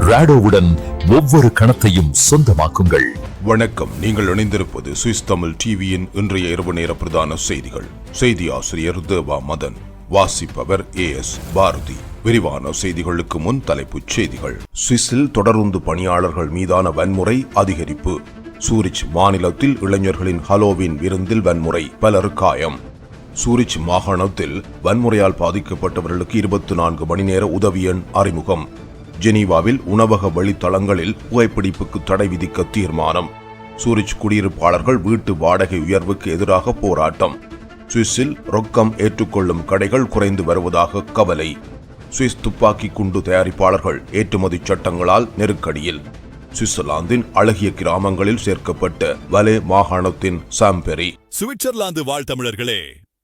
ராடோவுடன் ஒவ்வொரு கணத்தையும் சொந்தமாக்குங்கள். வணக்கம். நீங்கள் இணைந்திருப்பது சுவிஸ் தமிழ் டிவியின் இன்றைய இரவு நேர பிரதான செய்திகள். செய்தி ஆசிரியர் தேவா மதன் வாசிப்பவர் ஏ எஸ் பாரதி. விரிவான செய்திகளுக்கு முன் தலைப்புச் செய்திகள். சுவிஸில் தொடருந்து பணியாளர்கள் மீதான வன்முறை அதிகரிப்பு. சூரிச் மாநிலத்தில் இளைஞர்களின் ஹலோவின் விருந்தில் வன்முறை பலர் காயம். சூரிச் மாகாணத்தில் வன்முறையால் பாதிக்கப்பட்டவர்களுக்கு இருபத்தி நான்கு மணி நேர உதவி எண் அறிமுகம். ஜெனீவாவில் உணவக வழித்தளங்களில் புகைப்பிடிப்புக்கு தடை விதிக்க தீர்மானம். சூரிச் குடியிருப்பாளர்கள் வீட்டு வாடகை உயர்வுக்கு எதிராக போராட்டம். சுவிஸில் ரொக்கம் ஏற்றுக்கொள்ளும் கடைகள் குறைந்து வருவதாக கவலை. சுவிஸ் துப்பாக்கி குண்டு தயாரிப்பாளர்கள் ஏற்றுமதி சட்டங்களால் நெருக்கடியில். சுவிட்சர்லாந்தின் அழகிய கிராமங்களில் சேர்க்கப்பட்ட வலே மாகாணத்தின் சாம்பெரி. சுவிட்சர்லாந்து வாழ் தமிழர்களே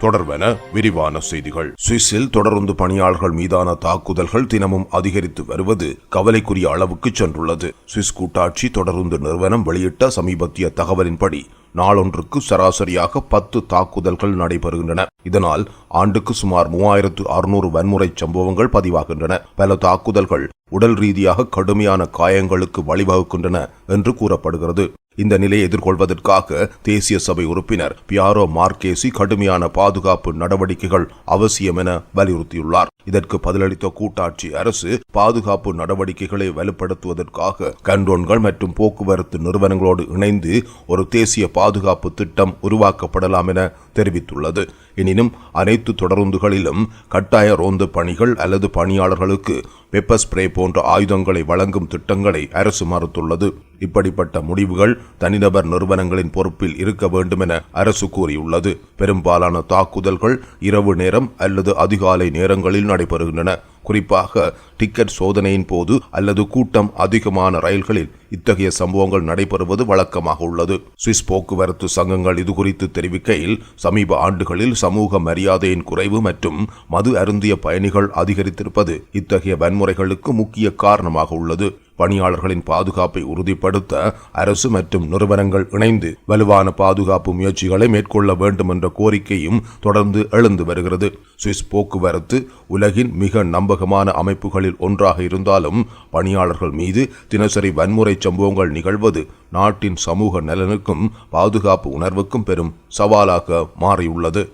தொடர்பென விரிவான செய்திகள். சுவிஸில் தொடர்ந்து பணியாளர்கள் மீதான தாக்குதல்கள் தினமும் அதிகரித்து வருவது கவலைக்குரிய அளவுக்கு சென்றுள்ளது. சுவிஸ் கூட்டாட்சி தொடர்ந்து நிறுவனம் வெளியிட்ட சமீபத்திய தகவலின்படி நாளொன்றுக்கு சராசரியாக பத்து தாக்குதல்கள் நடைபெறுகின்றன. இதனால் ஆண்டுக்கு சுமார் மூவாயிரத்து அறுநூறு வன்முறை சம்பவங்கள் பதிவாகின்றன. பல தாக்குதல்கள் உடல் ரீதியாக கடுமையான காயங்களுக்கு வழிவகுக்கின்றன என்று கூறப்படுகிறது. இந்த நிலையை எதிர்கொள்வதற்காக தேசிய சபை உறுப்பினர் பியாரோ மார்க்கேசி கடுமையான பாதுகாப்பு நடவடிக்கைகள் அவசியம் என வலியுறுத்தியுள்ளார். இதற்கு பதிலளித்த கூட்டாட்சி அரசு பாதுகாப்பு நடவடிக்கைகளை வலுப்படுத்துவதற்காக கண்டோன்கள் மற்றும் போக்குவரத்து நிறுவனங்களோடு இணைந்து ஒரு தேசிய பாதுகாப்பு திட்டம் உருவாக்கப்படலாம் என தெரிவித்துள்ளது. எனினும் அனைத்து தொடருந்துகளிலும் கட்டாய ரோந்து பணிகள் அல்லது பணியாளர்களுக்கு பெப்பர் ஸ்ப்ரே போன்ற ஆயுதங்களை வழங்கும் திட்டங்களை அரசு மறுத்துள்ளது. இப்படிப்பட்ட முடிவுகள் தனிநபர் நிறுவனங்களின் பொறுப்பில் இருக்க வேண்டும் என அரசு கூறியுள்ளது. பெரும்பாலான தாக்குதல்கள் இரவு நேரம் அல்லது அதிகாலை நேரங்களில் நடைபெறுகின்றன. குறிப்பாக டிக்கெட் சோதனையின் போது அல்லது கூட்டம் அதிகமான ரயில்களில் இத்தகைய சம்பவங்கள் நடைபெறுவது வழக்கமாக உள்ளது. சுவிஸ் போக்குவரத்து சங்கங்கள் இதுகுறித்து தெரிவிக்கையில் சமீப ஆண்டுகளில் சமூக மரியாதையின் குறைவு மற்றும் மது அருந்திய பயணிகள் அதிகரித்திருப்பது இத்தகைய வன்முறைகளுக்கு முக்கிய காரணமாக உள்ளது. பணியாளர்களின் பாதுகாப்பை உறுதிப்படுத்த அரசு மற்றும் நிறுவனங்கள் இணைந்து வலுவான பாதுகாப்பு முயற்சிகளை மேற்கொள்ள வேண்டும் என்ற கோரிக்கையும் தொடர்ந்து எழுந்து வருகிறது. சுவிஸ் போக்குவரத்து உலகின் மிக நம்பகமான அமைப்புகளில் ஒன்றாக இருந்தாலும் பணியாளர்கள் மீது தினசரி வன்முறை சம்பவங்கள் நிகழ்வது நாட்டின் சமூக நலனுக்கும் பாதுகாப்பு உணர்வுக்கும் பெரும் சவாலாக மாறியுள்ளது.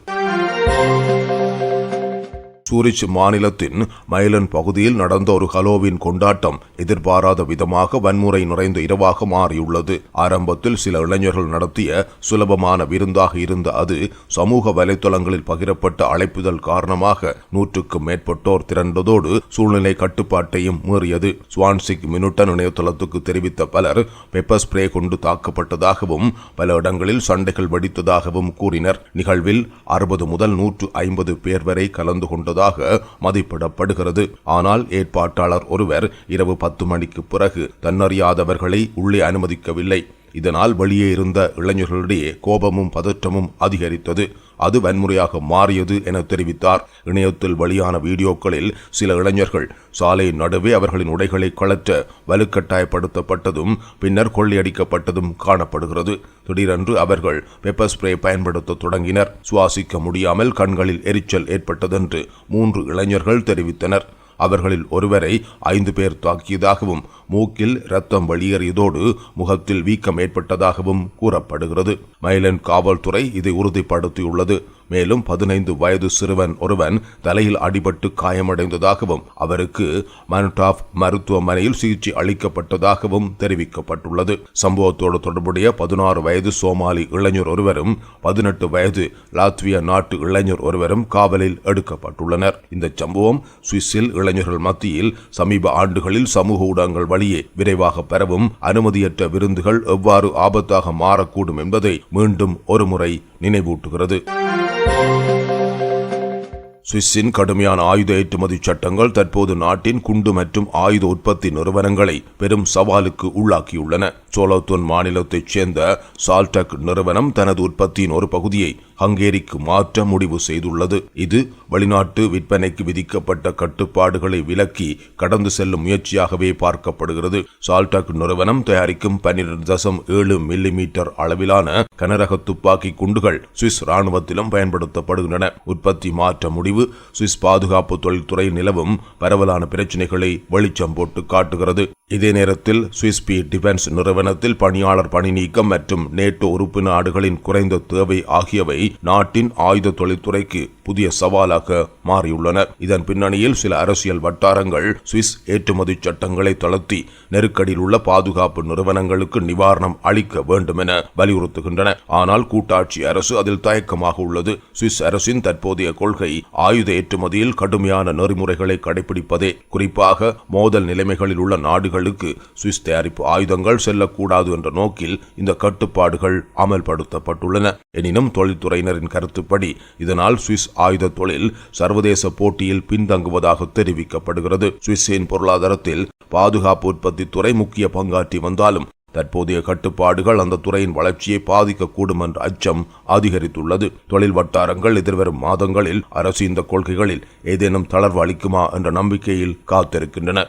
சூரிச் மாநிலத்தின் மைலன் பகுதியில் நடந்த ஒரு ஹலோவின் கொண்டாட்டம் எதிர்பாராத விதமாக வன்முறை நிறைந்த இரவாக மாறியுள்ளது. ஆரம்பத்தில் சில இளைஞர்கள் நடத்திய சுலபமான விருந்தாக இருந்த அது சமூக வலைதளங்களில் பகிரப்பட்ட அழைப்புதல் காரணமாக நூற்றுக்கும் மேற்பட்டோர் திரண்டதோடு சூழ்நிலை கட்டுப்பாட்டையும் மீறியது. ஸ்வான்சிக் மினுட்டன் இணையதளத்துக்கு தெரிவித்த பலர் பெப்பர் ஸ்ப்ரே கொண்டு தாக்கப்பட்டதாகவும் பல இடங்களில் சண்டைகள் வெடித்ததாகவும் கூறினர். நிகழ்வில் அறுபது முதல் நூற்று ஐம்பது பேர் வரை கலந்து கொண்டதாக மதிப்பிடப்படுகிறது. ஆனால் ஏற்பாட்டாளர் ஒருவர் இரவு பத்து மணிக்கு பிறகு தன்னறியாதவர்களை உள்ளே அனுமதிக்கவில்லை. இதனால் வெளியே இருந்த இளைஞர்களிடையே கோபமும் பதற்றமும் அதிகரித்தது. அது வன்முறையாக மாறியது என தெரிவித்தார். இணையத்தில் வெளியான வீடியோக்களில் சில இளைஞர்கள் சாலை நடுவே அவர்களின் உடைகளை கழற்ற வலுக்கட்டாயப்படுத்தப்பட்டதும் பின்னர் கொள்ளையடிக்கப்பட்டதும் காணப்படுகிறது. திடீரென்று அவர்கள் பெப்பர் ஸ்ப்ரே பயன்படுத்த தொடங்கினர். சுவாசிக்க முடியாமல் கண்களில் எரிச்சல் ஏற்பட்டதென்று மூன்று இளைஞர்கள் தெரிவித்தனர். அவர்களில் ஒருவரை ஐந்து பேர் தாக்கியதாகவும் மூக்கில் ரத்தம் வெளியேறியதோடு முகத்தில் வீக்கம் ஏற்பட்டதாகவும் கூறப்படுகிறது. மைலன் காவல்துறை இதை உறுதிப்படுத்தியுள்ளது. மேலும் பதினைந்து வயது சிறுவன் ஒருவன் தலையில் அடிபட்டு காயமடைந்ததாகவும் அவருக்கு மனுடாப் மருத்துவமனையில் சிகிச்சை அளிக்கப்பட்டதாகவும் தெரிவிக்கப்பட்டுள்ளது. சம்பவத்தோடு தொடர்புடைய பதினாறு வயது சோமாலி இளைஞர் ஒருவரும் பதினெட்டு வயது லாத்வியா நாட்டு இளைஞர் ஒருவரும் காவலில் எடுக்கப்பட்டுள்ளனர். இந்த சம்பவம் சுவிஸில் இளைஞர்கள் மத்தியில் சமீப ஆண்டுகளில் சமூக ஊடகங்கள் வழியே விரைவாக பெறவும் அனுமதியற்ற விருந்துகள் எவ்வாறு ஆபத்தாக மாறக்கூடும் என்பதை மீண்டும் ஒருமுறை நினைவூட்டுகிறது. சுவிஸின் கடுமையான ஆயுத ஏற்றுமதி சட்டங்கள் தற்போது நாட்டின் குண்டு மற்றும் ஆயுத உற்பத்தி நிறுவனங்களை பெரும் சவாலுக்கு உள்ளாக்கியுள்ளன. சோலோத்தோன் மாநிலத்தைச் சேர்ந்த சால்டக் நிறுவனம் தனது உற்பத்தியின் ஒரு பகுதியை ஹங்கேரிக்கு மாற்ற முடிவு செய்துள்ளது. இது வெளிநாட்டு விற்பனைக்கு விதிக்கப்பட்ட கட்டுப்பாடுகளை விலக்கி கடந்து செல்லும் முயற்சியாகவே பார்க்கப்படுகிறது. சால்டக் நிறுவனம் தயாரிக்கும் பன்னிரண்டு தசம் ஏழு மில்லிமீட்டர் அளவிலான கனரக துப்பாக்கி குண்டுகள் சுவிஸ் ராணுவத்திலும் பயன்படுத்தப்படுகின்றன. உற்பத்தி மாற்ற முடிவு சுவிஸ் பாதுகாப்பு தொழில்துறை நிலவும் பரவலான பிரச்சினைகளை வெளிச்சம் போட்டு காட்டுகிறது. இதே நேரத்தில் சுவிஸ் பி டிஃபென்ஸ் நிறுவனத்தில் பணியாளர் பணி நீக்கம் மற்றும் நேட்டோ உறுப்பு நாடுகளின் குறைந்த தேவை ஆகியவை நாட்டின் ஆயுத தொழில்துறைக்கு புதிய சவாலாக மாறியுள்ளன. இதன் பின்னணியில் சில அரசியல் வட்டாரங்கள் சுவிஸ் ஏற்றுமதி சட்டங்களை தளர்த்தி நெருக்கடியில் உள்ள பாதுகாப்பு நிறுவனங்களுக்கு நிவாரணம் அளிக்க வேண்டும் என வலியுறுத்துகின்றன. ஆனால் கூட்டாட்சி அரசு அதில் தயக்கமாக உள்ளது. சுவிஸ் அரசின் தற்போதைய கொள்கை ஆயுத ஏற்றுமதியில் கடுமையான நெறிமுறைகளை கடைபிடிப்பதே குறிப்பாக மோதல் நிலைமைகளில் உள்ள நாடுகளுக்கு சுவிஸ் தயாரிப்பு ஆயுதங்கள் செல்லக்கூடாது என்ற நோக்கில் இந்த கட்டுப்பாடுகள் அமல்படுத்தப்பட்டுள்ளன. எனினும் தொழில்துறையினரின் கருத்துப்படி இதனால் சுவிஸ் ஆயுத தொழில் சர்வதேச போட்டியில் பின்தங்குவதாக தெரிவிக்கப்படுகிறது. சுவிஸின் பொருளாதாரத்தில் பாதுகாப்பு உற்பத்தி துறை முக்கிய பங்காற்றி வந்தாலும் தற்போதைய கட்டுப்பாடுகள் அந்த துறையின் வளர்ச்சியை பாதிக்கக்கூடும் என்ற அச்சம் அதிகரித்துள்ளது. தொழில் வட்டாரங்கள் எதிர்வரும் மாதங்களில் அரசு இந்த கொள்கைகளில் ஏதேனும் தளர்வு அளிக்குமா என்ற நம்பிக்கையில் காத்திருக்கின்றன.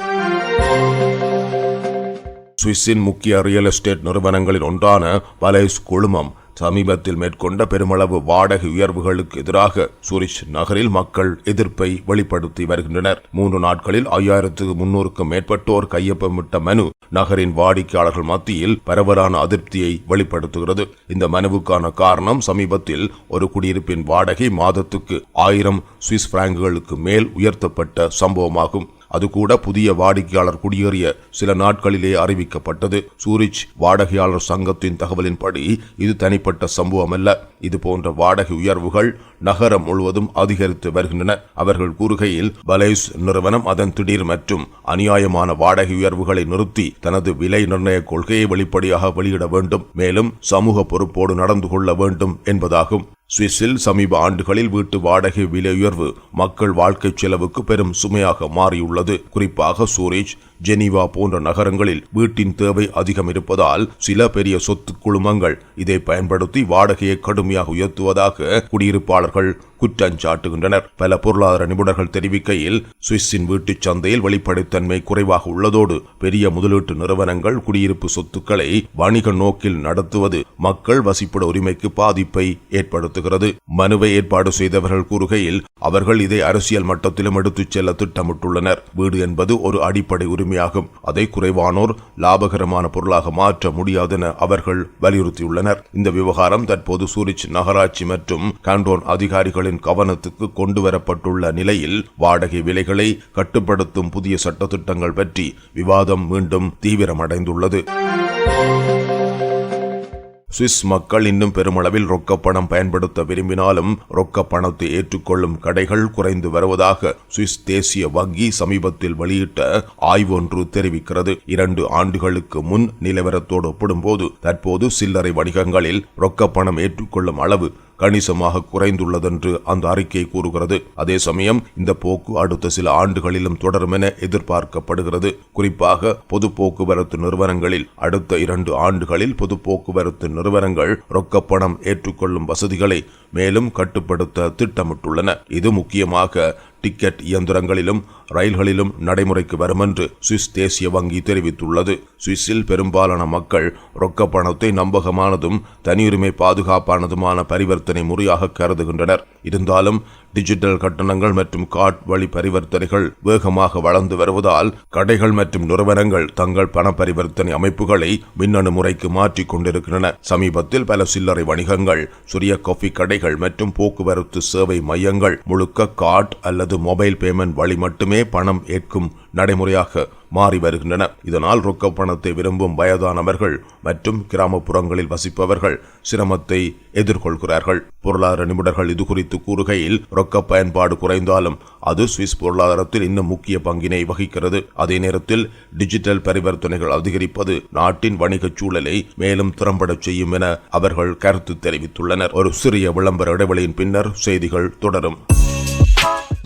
சுவிஸின் முக்கிய ரியல் எஸ்டேட் நிறுவனங்களில் ஒன்றான பலேஸ் குழுமம் சமீபத்தில் மேற்கொண்ட பெருமளவு வாடகை உயர்வுகளுக்கு எதிராக சுரிஷ் நகரில் மக்கள் எதிர்ப்பை வெளிப்படுத்தி வருகின்றனர். மூன்று நாட்களில் ஐயாயிரத்து முன்னூறுக்கும் மேற்பட்டோர் கையொப்பமிட்ட மனு நகரின் வாடிக்கையாளர்கள் மத்தியில் பரவலான அதிருப்தியை வெளிப்படுத்துகிறது. இந்த மனுவுக்கான காரணம் சமீபத்தில் ஒரு குடியிருப்பின் வாடகை மாதத்துக்கு ஆயிரம் சுவிஸ் பிராங்குகளுக்கு மேல் உயர்த்தப்பட்ட சம்பவமாகும். அது கூட புதிய வாடிக்கையாளர் குடியேறிய சில நாட்களிலே அறிவிக்கப்பட்டது. சூரிச் வாடகையாளர் சங்கத்தின் தகவலின்படி இது தனிப்பட்ட சம்பவம் அல்ல இது போன்ற வாடகை உயர்வுகள் நகரம் முழுவதும் அதிகரித்து வருகின்றன. அவர்கள் கூறுகையில் பலேஸ் நிறுவனம் அதன் திடீர் மற்றும் அநியாயமான வாடகை உயர்வுகளை நிறுத்தி தனது விலை நிர்ணய கொள்கையை வெளிப்படையாக வெளியிட வேண்டும். மேலும் சமூக பொறுப்போடு நடந்து கொள்ள வேண்டும் என்பதாகும். சுவிஸில் சமீப ஆண்டுகளில் வீட்டு வாடகை விலை உயர்வு மக்கள் வாழ்க்கை செலவுக்கு பெரும் சுமையாக மாறியுள்ளது. குறிப்பாக சூரிச் ஜெனீவா போன்ற நகரங்களில் வீட்டின் தேவை அதிகம் இருப்பதால் சில பெரிய சொத்து குழுமங்கள் இதை பயன்படுத்தி வாடகையை கடுமையாக உயர்த்துவதாக குடியிருப்பாளர்கள் குற்றஞ்சாட்டுகின்றனர் பல பொருளாதார நிபுணர்கள் தெரிவிக்கையில் சுவிஸின் வீட்டுச் சந்தையில் வெளிப்படைத்தன்மை குறைவாக உள்ளதோடு பெரிய முதலீட்டு நிறுவனங்கள் குடியிருப்பு சொத்துக்களை வணிக நோக்கில் நடத்துவது மக்கள் வசிப்பிட உரிமைக்கு பாதிப்பை ஏற்படுத்துகிறது. மனுவை ஏற்பாடு செய்தவர்கள் கூறுகையில் அவர்கள் இதை அரசியல் மட்டத்திலும் எடுத்துச் செல்ல திட்டமிட்டுள்ளனர். வீடு என்பது ஒரு அடிப்படை உரிமை உரிமையாகும் அதை குறைவானோர் லாபகரமான பொருளாக மாற்ற முடியாதென அவர்கள் வலியுறுத்தியுள்ளனர். இந்த விவகாரம் தற்போது சூரிச் நகராட்சி மற்றும் கான்டோன் அதிகாரிகளின் கவனத்துக்கு கொண்டு வரப்பட்டுள்ள நிலையில் வாடகை விலைகளை கட்டுப்படுத்தும் புதிய சட்டத்திட்டங்கள் பற்றி விவாதம் மீண்டும் தீவிரமடைந்துள்ளது. சுவிஸ் மக்கள் இன்னும் பெருமளவில் ரொக்கப்பணம் பயன்படுத்த விரும்பினாலும் ரொக்க பணத்தை ஏற்றுக்கொள்ளும் கடைகள் குறைந்து வருவதாக சுவிஸ் தேசிய வங்கி சமீபத்தில் வெளியிட்ட ஆய்வொன்று தெரிவிக்கிறது. இரண்டு ஆண்டுகளுக்கு முன் நிலவரத்தோடு ஒப்பிடும்போது தற்போது சில்லறை வணிகங்களில் ரொக்கப்பணம் ஏற்றுக்கொள்ளும் அளவு கணிசமாக குறைந்துள்ளதென்று அந்த அறிக்கை கூறுகிறது. அதே சமயம் இந்த போக்கு அடுத்த சில ஆண்டுகளிலும் தொடரும் என எதிர்பார்க்கப்படுகிறது. குறிப்பாக பொது போக்குவரத்து நிறுவனங்களில் அடுத்த இரண்டு ஆண்டுகளில் பொது போக்குவரத்து நிறுவனங்கள் ரொக்கப்பணம் ஏற்றுக்கொள்ளும் வசதிகளை மேலும் கட்டுப்படுத்த திட்டமிட்டுள்ளன. இது முக்கியமாக டிக்கெட் இயந்திரங்களிலும் ரயில்களிலும் நடைமுறைக்கு வரும் என்று சுவிஸ் தேசிய வங்கி தெரிவித்துள்ளது. சுவிஸில் பெரும்பாலான மக்கள் ரொக்க பணத்தை நம்பகமானதும் தனியுரிமை பாதுகாப்பானதுமான பரிவர்த்தனை முறையாக கருதுகின்றனர். இருந்தாலும் டிஜிட்டல் கட்டணங்கள் மற்றும் கார்ட் வழி பரிவர்த்தனைகள் வேகமாக வளர்ந்து வருவதால் கடைகள் மற்றும் நிறுவனங்கள் தங்கள் பண பரிவர்த்தனை அமைப்புகளை மின்னணு முறைக்கு மாற்றிக் கொண்டிருக்கின்றன. சமீபத்தில் பல சில்லறை வணிகங்கள் சுரிய காஃபி கடைகள் மற்றும் போக்குவரத்து சேவை மையங்கள் முழுக்க கார்ட் அல்லது மொபைல் பேமெண்ட் வழி மட்டுமே பணம் ஏற்கும் நடைமுறையாக மாறி வருகின்றன. இதனால் ரொக்க பணத்தை விரும்பும் வயதானவர்கள் மற்றும் கிராமப்புறங்களில் வசிப்பவர்கள் சிரமத்தை எதிர்கொள்கிறார்கள். பொருளாதார நிபுணர்கள் இது குறித்து கூறுகையில் ரொக்க பயன்பாடு குறைந்தாலும் அது சுவிஸ் பொருளாதாரத்தில் இன்னும் முக்கிய பங்கினை வகிக்கிறது. அதே நேரத்தில் டிஜிட்டல் பரிவர்த்தனைகள் அதிகரிப்பது நாட்டின் வணிகச் சூழலை மேலும் திறம்படச் செய்யும் என அவர்கள் கருத்து தெரிவித்துள்ளனர். ஒரு சிறிய விளம்பர இடைவெளியின் பின்னர் செய்திகள் தொடரும்.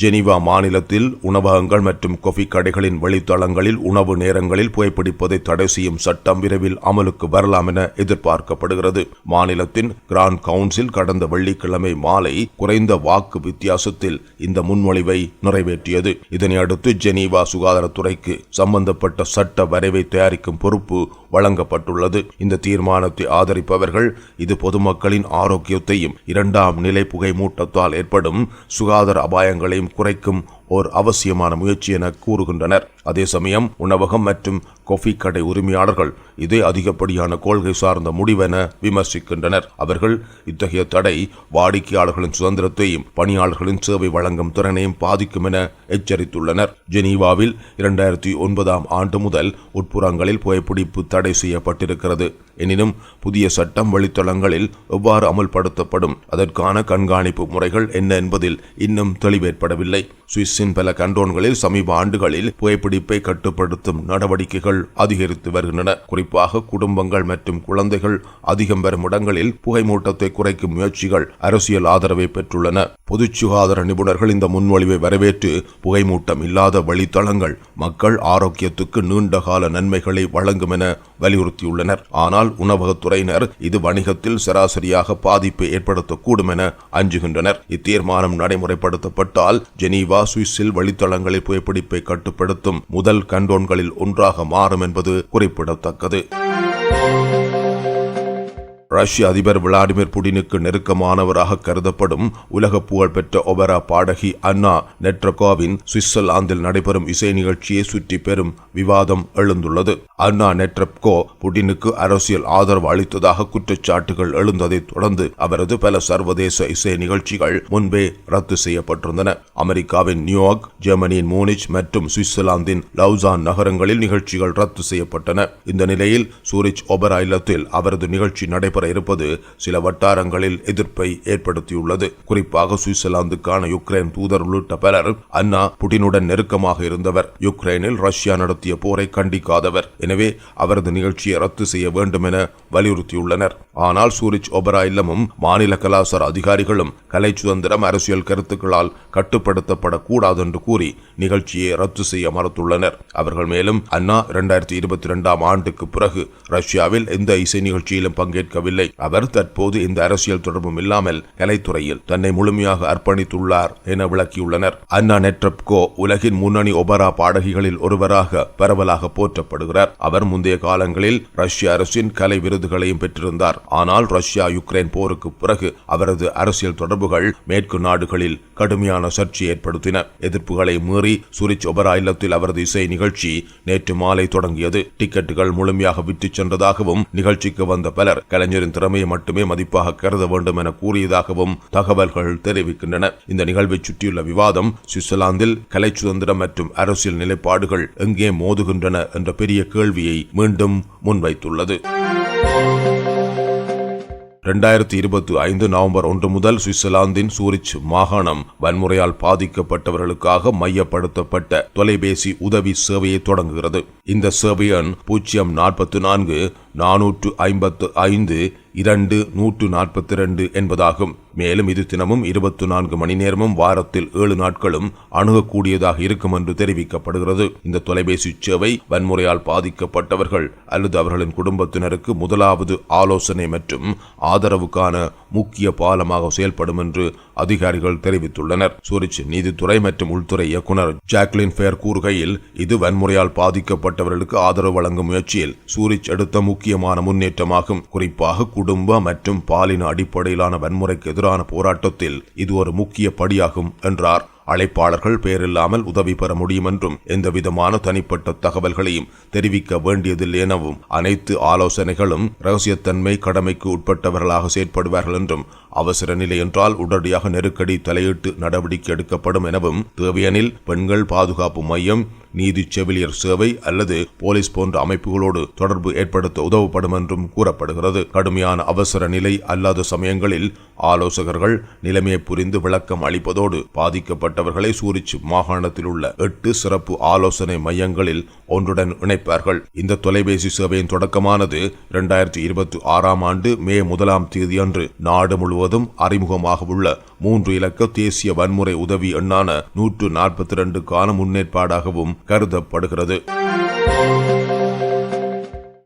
ஜெனீவா மாநிலத்தில் உணவகங்கள் மற்றும் கொஃபி கடைகளின் வழித்தளங்களில் உணவு நேரங்களில் புகைப்பிடிப்பதை தடை செய்யும் சட்டம் விரைவில் அமலுக்கு வரலாம் என எதிர்பார்க்கப்படுகிறது. மாநிலத்தின் கிராண்ட் கவுன்சில் கடந்த வெள்ளிக்கிழமை மாலை குறைந்த வாக்கு வித்தியாசத்தில் இந்த முன்மொழிவை நிறைவேற்றியது. இதனையடுத்து ஜெனீவா சுகாதாரத்துறைக்கு சம்பந்தப்பட்ட சட்ட வரைவை தயாரிக்கும் பொறுப்பு வழங்கப்பட்டுள்ளது. இந்த தீர்மானத்தை ஆதரிப்பவர்கள் இது பொதுமக்களின் ஆரோக்கியத்தையும் இரண்டாம் நிலை புகைமூட்டத்தால் ஏற்படும் சுகாதார அபாயங்களையும் குறைக்கும் ஓர் அவசியமான முயற்சி என கூறுகின்றனர். அதே சமயம் உணவகம் மற்றும் கொஃபி கடை உரிமையாளர்கள் இதே அதிகப்படியான கொள்கை சார்ந்த முடிவென விமர்சிக்கின்றனர். அவர்கள் இத்தகைய தடை வாடிக்கையாளர்களின் சுதந்திரத்தையும் பணியாளர்களின் சேவை வழங்கும் திறனையும் பாதிக்கும் என எச்சரித்துள்ளனர். ஜெனீவாவில் இரண்டாயிரத்தி ஒன்பதாம் ஆண்டு முதல் உட்புறங்களில் புகைப்பிடிப்பு தடை செய்யப்பட்டிருக்கிறது. எனினும் புதிய சட்டம் வழித்தளங்களில் எவ்வாறு அமல்படுத்தப்படும் அதற்கான கண்காணிப்பு முறைகள் என்ன என்பதில் இன்னும் தெளிவேற்படவில்லை. சுவிஸின் பல கண்டோன்களில் சமீப ஆண்டுகளில் புகைப்பிடிப்பை கட்டுப்படுத்தும் நடவடிக்கைகள் அதிகரித்து வருகின்றன. குறிப்பாக குடும்பங்கள் மற்றும் குழந்தைகள் அதிகம் வரும் இடங்களில் புகைமூட்டத்தை குறைக்கும் முயற்சிகள் அரசியல் ஆதரவை பெற்றுள்ளன. பொது சுகாதார நிபுணர்கள் இந்த முன்மொழிவை வரவேற்று புகைமூட்டம் இல்லாத வழித்தளங்கள் மக்கள் ஆரோக்கியத்துக்கு நீண்டகால நன்மைகளை வழங்கும் என வலியுறுத்தியுள்ளனர். ஆனால் உணவகத்துறையினர் இது வணிகத்தில் சராசரியாக பாதிப்பை ஏற்படுத்தக்கூடும் என அஞ்சுகின்றனர். இத்தீர்மானம் நடைமுறைப்படுத்தப்பட்டால் ஜெனீவா சுவிஸில் வழித்தளங்களில் புகைப்பிடிப்பை கட்டுப்படுத்தும் முதல் கண்டோன்களில் ஒன்றாக மாறும் என்பது குறிப்பிடத்தக்கது. ரஷ்ய அதிபர் விளாடிமிர் புடினுக்கு நெருக்கமானவராக கருதப்படும் உலக புகழ்பெற்ற ஒபரா பாடகி அன்னா நெட்ரகோவின் சுவிட்சர்லாந்தில் நடைபெறும் இசை நிகழ்ச்சியை சுற்றி பெரும் விவாதம் எழுந்துள்ளது. அன்னா நெட்ரப்கோ புடினுக்கு அரசியல் ஆதரவு அளித்ததாக குற்றச்சாட்டுகள் எழுந்ததைத் தொடர்ந்து அவரது பல சர்வதேச இசை நிகழ்ச்சிகள் முன்பே ரத்து செய்யப்பட்டிருந்தன. அமெரிக்காவின் நியூயார்க் ஜெர்மனியின் மூனிச் மற்றும் சுவிட்சர்லாந்தின் லவுசான் நகரங்களில் நிகழ்ச்சிகள் ரத்து செய்யப்பட்டன. இந்த நிலையில் சூரிச் ஒபரா இல்லத்தில் அவரது நிகழ்ச்சி நடைபெற இருப்பது சில வட்டாரங்களில் எதிர்ப்பை ஏற்படுத்தியுள்ளது. குறிப்பாக சுவிட்சர்லாந்துக்கான யுக்ரைன் தூதர் உள்ளிட்ட பலர் அண்ணா புடினுடன் நெருக்கமாக இருந்தவர். யுக்ரைனில் ரஷ்யா நடத்திய போரை கண்டிக்காதவர். எனவே அவரது நிகழ்ச்சியை ரத்து செய்ய வேண்டும் என வலியுறுத்தியுள்ளனர். ஆனால் சூரிச் ஒபரா இல்லமும் மாநில கலாசார அதிகாரிகளும் கலை சுதந்திரம் அரசியல் கருத்துக்களால் கட்டுப்படுத்தப்படக்கூடாது என்று கூறி நிகழ்ச்சியை ரத்து செய்ய மறுத்துள்ளனர். அவர்கள் மேலும் அண்ணா இரண்டாயிரத்தி இருபத்தி இரண்டாம் ஆண்டுக்கு பிறகு ரஷ்யாவில் எந்த இசை நிகழ்ச்சியிலும் பங்கேற்கவில்லை. அவர் தற்போது இந்த அரசியல் தொடர்பும் இல்லாமல் கலைத்துறையில் தன்னை முழுமையாக அர்ப்பணித்துள்ளார் என விளக்கியுள்ளனர். அண்ணா நெட்ரப்கோ உலகின் முன்னணி ஒபரா பாடகிகளில் ஒருவராக பரவலாக போற்றப்படுகிறார். அவர் முந்தைய காலங்களில் ரஷ்ய அரசின் கலை விருதுகளையும் பெற்றிருந்தார். ஆனால் ரஷ்யா யுக்ரைன் போருக்கு பிறகு அவரது அரசியல் தொடர்புகள் மேற்கு நாடுகளில் கடுமையான சர்ச்சை ஏற்படுத்தின. எதிர்ப்புகளை மீறி சுரிச் ஒபரா இல்லத்தில் அவரது இசை நிகழ்ச்சி நேற்று மாலை தொடங்கியது. டிக்கெட்டுகள் முழுமையாக விட்டுச் சென்றதாகவும் நிகழ்ச்சிக்கு வந்த பலர் கலைஞர் கலைஞரின் திறமையை மட்டுமே மதிப்பாக கருத வேண்டும் என கூறியதாகவும் தகவல்கள் தெரிவிக்கின்றன. இந்த நிகழ்வை சுற்றியுள்ள விவாதம் சுவிட்சர்லாந்தில் கலை சுதந்திரம் மற்றும் அரசியல் நிலைப்பாடுகள் எங்கே மோதுகின்றன என்ற பெரிய கேள்வியை மீண்டும் முன்வைத்துள்ளது. இரண்டாயிரத்தி இருபத்தி ஐந்து நவம்பர் ஒன்று முதல் சுவிட்சர்லாந்தின் சூரிச் மாகாணம் வன்முறையால் பாதிக்கப்பட்டவர்களுக்காக மையப்படுத்தப்பட்ட தொலைபேசி உதவி சேவையை தொடங்குகிறது. இந்த சேவை எண் பூஜ்ஜியம் நாற்பத்தி நான்கு நானூற்று ஐம்பத்து ஐந்து இரண்டு நூற்று நாற்பத்தி ரெண்டு என்பதாகும். மேலும் இது தினமும் இருபத்தி நான்கு மணி நேரமும் வாரத்தில் ஏழு நாட்களும் அணுகக்கூடியதாக இருக்கும் என்று தெரிவிக்கப்படுகிறது. இந்த தொலைபேசி சேவை வன்முறையால் பாதிக்கப்பட்டவர்கள் அல்லது அவர்களின் குடும்பத்தினருக்கு முதலாவது ஆலோசனை மற்றும் ஆதரவுக்கான முக்கிய பாலமாக செயல்படும் என்று அதிகாரிகள் தெரிவித்துள்ளனர். சூரிச் நீதித்துறை மற்றும் உள்துறை இயக்குனர் ஜாக்லின் ஃபேர் கூறுகையில் இது வன்முறையால் பாதிக்கப்பட்டவர்களுக்கு ஆதரவு வழங்கும் முயற்சியில் சூரிச் எடுத்த முக்கியமான முன்னேற்றமாகும். குறிப்பாக குடும்ப மற்றும் பாலின அடிப்படையிலான வன்முறைக்கு எதிரான போராட்டத்தில் இது ஒரு முக்கிய படியாகும் என்றார். அழைப்பாளர்கள் பெயரில்லாமல் உதவி பெற முடியும் என்றும் எந்தவிதமான தனிப்பட்ட தகவல்களையும் தெரிவிக்க வேண்டியதில்லை எனவும் அனைத்து ஆலோசனைகளும் ரகசியத்தன்மை கடமைக்கு உட்பட்டவர்களாக செயற்படுவார்கள் என்றும் அவசர நிலை என்றால் உடனடியாக நெருக்கடி தலையிட்டு நடவடிக்கை எடுக்கப்படும் எனவும் தேவையெனில் பெண்கள் பாதுகாப்பு மையம் நீதி செவிலியர் சேவை அல்லது போலீஸ் போன்ற அமைப்புகளோடு தொடர்பு ஏற்படுத்த உதவப்படும் என்றும் கூறப்படுகிறது. கடுமையான அவசர நிலை அல்லாத சமயங்களில் ஆலோசகர்கள் நிலைமையை புரிந்து விளக்கம் அளிப்பதோடு பாதிக்கப்பட்டவர்களை சூரிச் மாகாணத்தில் உள்ள எட்டு சிறப்பு ஆலோசனை மையங்களில் ஒன்றுடன் இணைப்பார்கள். இந்த தொலைபேசி சேவையின் தொடக்கமானது இரண்டாயிரத்தி இருபத்தி ஆறாம் ஆண்டு மே முதலாம் தேதியன்று நாடு முழுவதும் அறிமுகமாக உள்ள மூன்று இலக்க தேசிய வன்முறை உதவி எண்ணான நூற்று நாற்பத்தி ரெண்டுக்கான முன்னேற்பாடாகவும் கருதப்படுகிறது.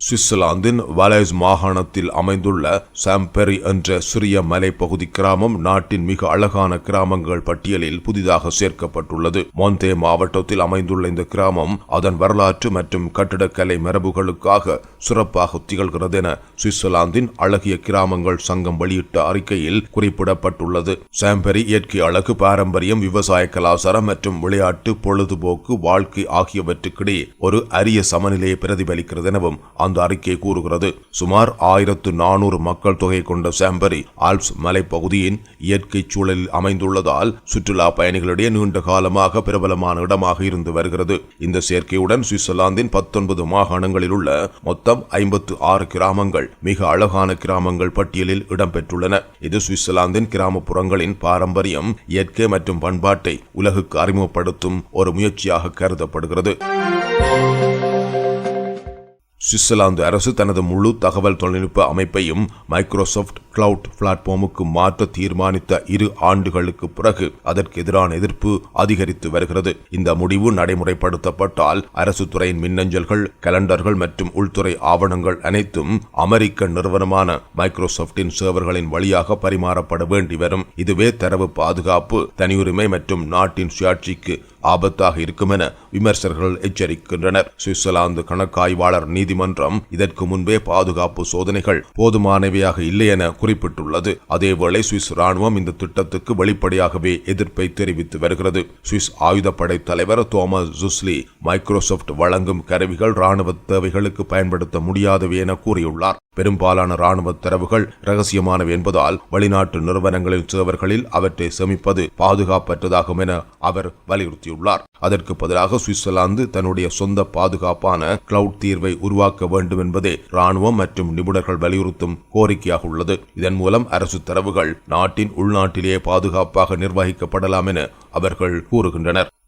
சுவிட்சர்லாந்தின் வலைஸ் மாகாணத்தில் அமைந்துள்ள சாம்பெரி என்ற சிறிய மலைப்பகுதி கிராமம் நாட்டின் மிக அழகான கிராமங்கள் பட்டியலில் புதிதாக சேர்க்கப்பட்டுள்ளது. மொந்தே மாவட்டத்தில் அமைந்துள்ள இந்த கிராமம் அதன் வரலாற்று மற்றும் கட்டிடக்கலை மரபுகளுக்காக சிறப்பாக திகழ்கிறது என சுவிட்சர்லாந்தின் அழகிய கிராமங்கள் சங்கம் வெளியிட்ட அறிக்கையில் குறிப்பிடப்பட்டுள்ளது. சாம்பெரி இயற்கை அழகு பாரம்பரியம் விவசாய கலாச்சாரம் மற்றும் விளையாட்டு பொழுதுபோக்கு வாழ்க்கை ஆகியவற்றுக்கிடையே ஒரு அரிய சமநிலையை பிரதிபலிக்கிறது எனவும் அந்த அறிக்கை கூறுகிறது. சுமார் ஆயிரத்து நானூறு மக்கள் தொகை கொண்ட சாம்பரி ஆல்ப்ஸ் மலைப்பகுதியின் இயற்கை சூழலில் அமைந்துள்ளதால் சுற்றுலா பயணிகளிடையே நீண்ட காலமாக பிரபலமான இடமாக இருந்து வருகிறது. இந்த சேர்க்கையுடன் சுவிட்சர்லாந்தின் பத்தொன்பது மாகாணங்களில் உள்ள மொத்தம் ஐம்பத்து ஆறு கிராமங்கள் மிக அழகான கிராமங்கள் பட்டியலில் இடம்பெற்றுள்ளன. இது சுவிட்சர்லாந்தின் கிராமப்புறங்களின் பாரம்பரியம் இயற்கை மற்றும் பண்பாட்டை உலகுக்கு அறிமுகப்படுத்தும் ஒரு முயற்சியாக கருதப்படுகிறது. சுவிட்சர்லாந்து அரசு தனது முழு தகவல் தொழில்நுட்ப அமைப்பையும் மைக்ரோசாஃப்ட் கிளவுட் பிளாட்ஃபார்முக்கு மாற்ற தீர்மானித்த இரு ஆண்டுகளுக்கு பிறகு அதற்கு எதிரான எதிர்ப்பு அதிகரித்து வருகிறது. இந்த முடிவு நடைமுறைப்படுத்தப்பட்டால் அரசு துறையின் மின்னஞ்சல்கள் கலண்டர்கள் மற்றும் உள்துறை ஆவணங்கள் அனைத்தும் அமெரிக்க நிறுவனமான மைக்ரோசாஃப்டின் சேவர்களின் வழியாக பரிமாறப்பட வேண்டி வரும். இதுவே தரவு பாதுகாப்பு தனியுரிமை மற்றும் நாட்டின் சுயாட்சிக்கு ஆபத்தாக இருக்கும் என விமர்சகர்கள் எச்சரிக்கின்றனர். சுவிட்சர்லாந்து கணக்காய்வாளர் நீதிமன்றம் இதற்கு முன்பே பாதுகாப்பு சோதனைகள் போதுமானவையாக இல்லை என குறிப்பிட்டுள்ளது. அதேவேளை சுவிஸ் ராணுவம் இந்த திட்டத்துக்கு வெளிப்படையாகவே எதிர்ப்பை தெரிவித்து வருகிறது. சுவிஸ் ஆயுதப்படை தலைவர் தோமஸ் ஜுஸ்லி மைக்ரோசாப்ட் வழங்கும் கருவிகள் ராணுவ தேவைகளுக்கு பயன்படுத்த முடியாதவை என கூறியுள்ளார். பெரும்பாலான ராணுவ தரவுகள் ரகசியமானவை என்பதால் வெளிநாட்டு நிறுவனங்களின் சேவர்களில் அவற்றை சேமிப்பது பாதுகாப்பற்றதாகும் என அவர் வலியுறுத்தியுள்ளார். அதற்கு பதிலாக சுவிட்சர்லாந்து தன்னுடைய சொந்த பாதுகாப்பான கிளவுட் தீர்வை உருவாக்க வேண்டும் என்பதே ராணுவம் மற்றும் நிபுணர்கள் வலியுறுத்தும் கோரிக்கையாக உள்ளது. இதன் மூலம் அரசு தரவுகள் நாட்டின் உள்நாட்டிலேயே பாதுகாப்பாக நிர்வகிக்கப்படலாம் என அவர்கள் கூறுகின்றனர்.